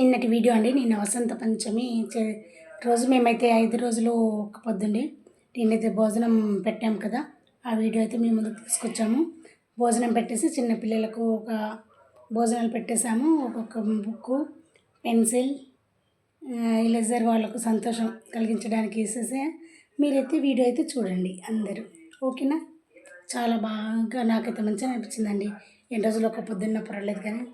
నిన్నటి వీడియో అండి. నిన్న వసంత పంచమి రోజు మేమైతే ఐదు రోజులు ఒక పొద్దుండి నేనైతే భోజనం పెట్టాం కదా. ఆ వీడియో అయితే మేము ముందుకు తీసుకొచ్చాము. భోజనం పెట్టేసి చిన్న పిల్లలకు ఒక భోజనాలు పెట్టేశాము. ఒక్కొక్క బుక్కు పెన్సిల్ ఇలేజర్ వాళ్ళకు సంతోషం కలిగించడానికి వేసేసే మీరైతే వీడియో అయితే చూడండి అందరూ. ఓకేనా? చాలా బాగా నాకైతే మంచిగా అనిపించిందండి. ఎన్ని రోజులు ఒక పొద్దున్న పర్వాలేదు కానీ.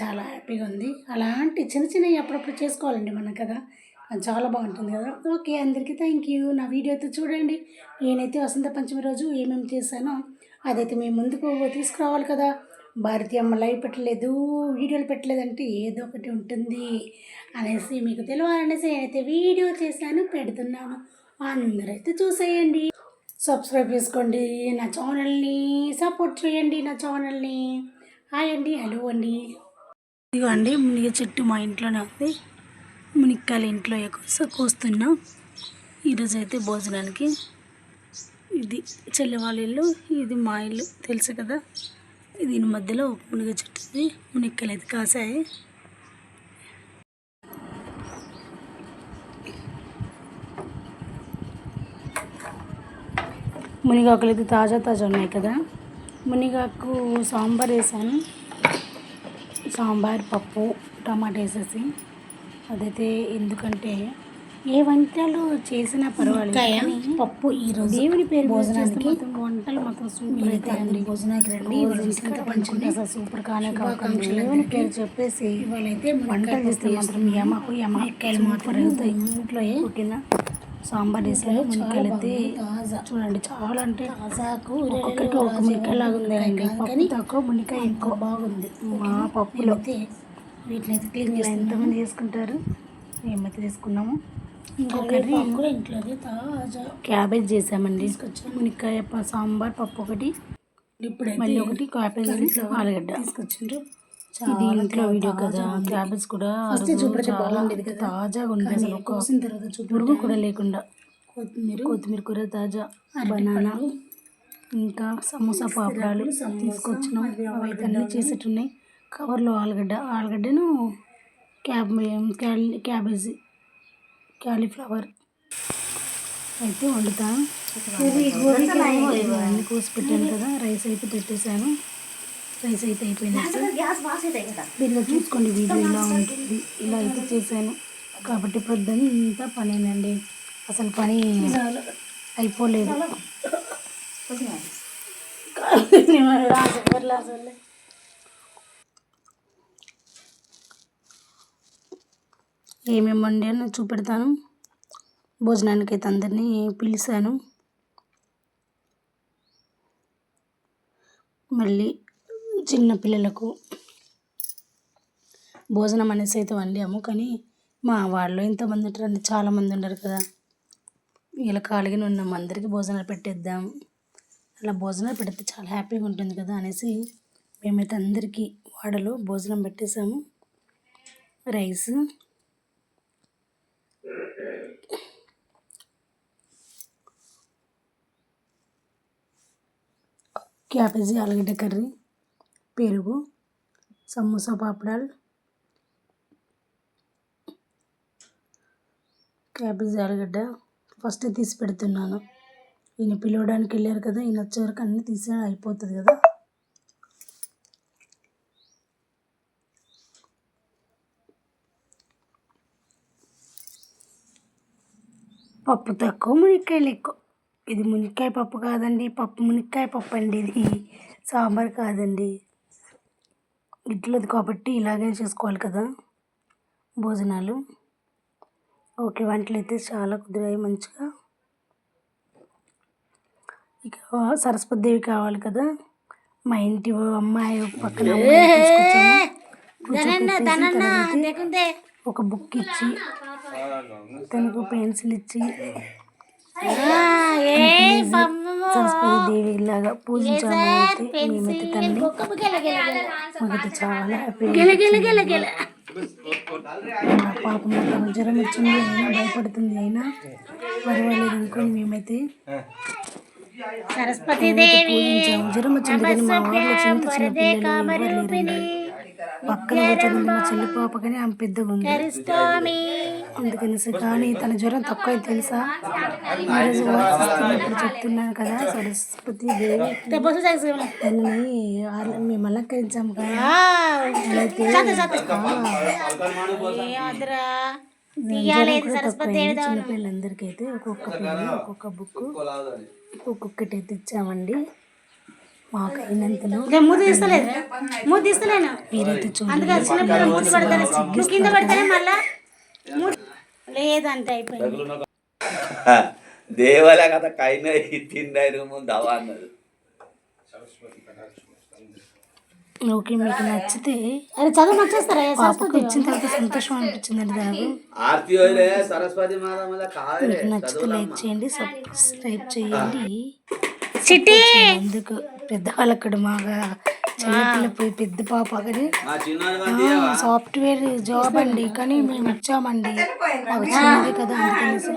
చాలా హ్యాపీగా ఉంది. అలాంటి చిన్న చిన్నవి అప్పుడప్పుడు చేసుకోవాలండి మనం కదా. అది చాలా బాగుంటుంది కదా. ఓకే అందరికీ థ్యాంక్ యూ. నా వీడియో అయితే చూడండి. నేనైతే వసంత పంచమి రోజు ఏమేమి చేశానో అదైతే మీ ముందుకు తీసుకురావాలి కదా. భారతీయ అమ్మ లైవ్ పెట్టలేదు వీడియోలు పెట్టలేదంటే ఏదో ఒకటి ఉంటుంది అనేసి మీకు తెలియాలనేసి నేనైతే వీడియో చేశాను పెడుతున్నాను. అందరైతే చూసేయండి. సబ్స్క్రైబ్ చేసుకోండి నా ఛానల్ని సపోర్ట్ చేయండి నా ఛానల్ని. హాయ్ అండి హలో అండి. ఇదిగో అండి మునిగ చెట్టు మా ఇంట్లోనే ఉంది మునిక్కాయలు ఇంట్లో కోస కోస్తున్నాం. ఈరోజు అయితే భోజనానికి ఇది చెల్లి వాళ్ళ ఇల్లు ఇది మా ఇల్లు తెలుసు కదా. దీని మధ్యలో మునిగ చెట్టు ఉంది మునిక్కాయలు అయితే కాసాయి మునిగాకులు అయితే తాజా తాజా ఉన్నాయి కదా. మునిగాకు సాంబార్ వేసాను. సాంబార్ పప్పు టమాటా వేసేసి అదైతే ఎందుకంటే ఏ వంటలు చేసినా పర్వాలేదు పప్పు ఈరోజు దేవుని పేరు భోజనానికి వంటలు మాత్రం సూపర్ అయితే అండి భోజనానికి రండి అసలు సూపర్ కానే దేవుని పేరు చెప్పేసి వాళ్ళైతే వంటలు చేస్తే మాత్రం యమకు యమకాయలు మాత్రం అవుతాయి ఇంట్లో ఓకేనా? సాంబార్ వేసాను మునక్కాయలు అయితే చూడండి చాలా అంటే ఒక్కొక్కరికి ఒక మునక్కాయ లాగా ఉందండి. పప్పు తక్కువ మునక్కాయ ఎక్కువ. బాగుంది. మా పప్పులో. వీటిని అయితే క్లీన్ చేసి ఎంతమంది చేసుకుంటారు? మేమైతే తీసుకున్నాము? ఇంకొకటి ఇంట్లో క్యాబేజ్ చేసామండి. తీసుకొచ్చాము మునక్కాయ సాంబార్ పప్పు ఒకటి. ఇప్పుడు మళ్ళీ ఒకటి క్యాబేజ్ ఆలుగడ్డ. తీసుకొచ్చిండ్రు. ఇది ఇంట్లో వీడియో కదా క్యాబేజ్ కూడా తాజాగా అసలు ఒక పురుగు కూడా లేకుండా. కొత్తిమీర. కొత్తిమీర కూర తాజా. బనానా. ఇంకా సమోసా పాపడాలు తీసుకొచ్చినాం. అవైతే అన్నీ చేసేట్టున్నాయి. కవర్లో ఆలుగడ్డ. ఆలుగడ్డను క్యాబ్ క్యాబేజీ క్యాలీఫ్లవర్. అయితే వండుతాను. అన్నీ కోసి పెట్టాను కదా రైస్ అయితే పెట్టేశాను. రైస్ అయితే మీరు చూసుకోండి వీడియో ఇలా ఉంటుంది ఇలా అయితే చేశాను. కాబట్టి పొద్దున్నంతా పనేనండి. అసలు పని అయిపోలేదు. ఏమేమి వండానో చూపెడతాను. భోజనానికి అయితే అందరినీ పిలిచాను. మళ్ళీ చిన్న పిల్లలకు భోజనం అనేసి అయితే వండాము కానీ మా వాళ్ళు ఇంతమంది ఉంటారండి చాలామంది ఉండరు కదా. ఇలా ఖాళీగానే ఉన్నాం. అందరికీ భోజనాలు పెట్టేద్దాం. అలా భోజనాలు పెడితే చాలా హ్యాపీగా ఉంటుంది కదా అనేసి మేమైతే అందరికీ వాడలో భోజనం పెట్టేసాము రైస్. క్యాబేజీ ఆలుగడ్డ కర్రీ. పెరుగు సమోసా పాపడాలు క్యాబేజీ ఆలుగడ్డ ఫస్ట్ తీసి పెడుతున్నాను. ఈయన పిలవడానికి వెళ్ళారు కదా ఈయన వచ్చే వరకు అన్నీ తీసే అయిపోతుంది కదా. పప్పు తక్కువ మునిక్కాయలు ఎక్కువ ఇది మునిక్కాయ పప్పు కాదండి పప్పు మునిక్కాయ పప్పు అండి ఇది. సాంబార్ కాదండి. ఇట్లది కాబట్టి ఇలాగే చేసుకోవాలి కదా భోజనాలు. ఓకే వంటలు అయితే చాలా కుదిరాయి మంచిగా. ఇక సరస్వతి దేవి కావాలి కదా. మా ఇంటి అమ్మాయి పక్కన ఒక బుక్ ఇచ్చి తనకు పెన్సిల్ ఇచ్చి సరస్వతి దేవి లాగా పూజించామైతే మేమైతే తనని మాకైతే చాలా పాప జ్వరం వచ్చింది అయినా భయపడుతుంది అయినా పర్వాలేదు అనుకోని మేమైతే సరస్వతి దేవి జ్వరం వచ్చింది కానీ మా వాళ్ళు చిన్న చిన్న పిల్లలు ఎవరు లేరండి పక్కన మా చెల్లి పాప కానీ ఆమె పెద్దగా ఉంది అందుకనేసి కానీ తన జ్వరం తక్కువ తెలుసా? ఈరోజు ఇస్తున్నప్పుడు చెప్తున్నాను కదా సరస్వతి దేవి. తనని మేము అలంకరించాము కదా. చిన్నపిల్లలందరికీ అయితే ఒక్కొక్క పెన్ను ఒక్కొక్క బుక్ ఒక్కొక్కటి అయితే ఇచ్చామండి. మాకు అయినంతలో మూతి తీస్తలేదు మూతి తీస్తలేను. మీరైతే చూడండి. లేదంటే అయిపోయింది. దేవాల కథ కైన తిందాయి ముందు దవా అన్నది. ఓకే మీకు నచ్చితే అరే చదువు వచ్చేస్తారా పాపకు వచ్చిన తర్వాత సంతోషం నాకు సరస్వతి మీకు నచ్చితే లైక్ చేయండి సబ్స్క్రైబ్ చేయండి. చిట్టి! ఎందుకు పెద్దవాళ్ళకి కూడా మాగా చిన్నపిల్ల పోయి పెద్ద పాప కానీ సాఫ్ట్వేర్ జాబ్ అండి కానీ మేము ఇచ్చామండి. మాకు చిన్నది కదా అందుకనేసి.